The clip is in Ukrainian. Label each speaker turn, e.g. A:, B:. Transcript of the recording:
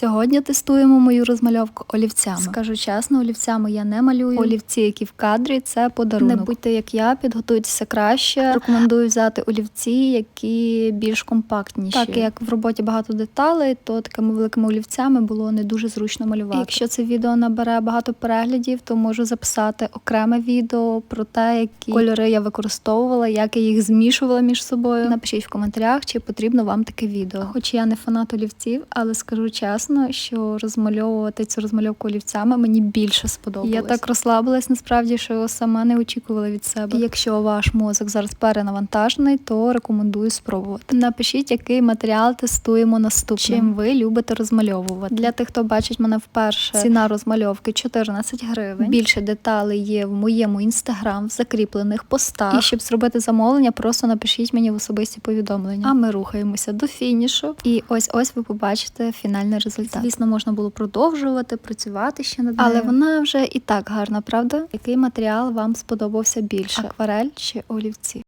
A: Сьогодні тестуємо мою розмальовку олівцями. Скажу чесно, олівцями я не малюю. Олівці, які в кадрі, це подарунок. Не будьте як я, підготуйтеся краще. Рекомендую взяти олівці, які більш компактніші. Так як в роботі багато деталей, то такими великими олівцями було не дуже зручно малювати. Якщо це відео набере багато переглядів, то можу записати окреме відео про те, які кольори я використовувала, як я їх змішувала між собою. Напишіть в коментарях, чи потрібно вам таке відео. Хоч я не фанат олівців, але скажу чесно, що розмальовувати цю розмальовку олівцями мені більше сподобалось. Я так розслабилась насправді, що сама не очікувала від себе. І якщо ваш мозок зараз перенавантажений, то рекомендую спробувати. Напишіть, який матеріал тестуємо наступним. Чим ви любите розмальовувати. Для тих, хто бачить мене вперше, ціна розмальовки 14 гривень. Більше деталей є в моєму інстаграм, в закріплених постах. І щоб зробити замовлення, просто напишіть мені в особисті повідомлення. А ми рухаємося до фінішу. І ось ось ви побачите фінальний результат. Звісно, можна було продовжувати працювати ще над нею. Але вона вже і так гарна, правда? Який матеріал вам сподобався більше? Акварель чи олівці?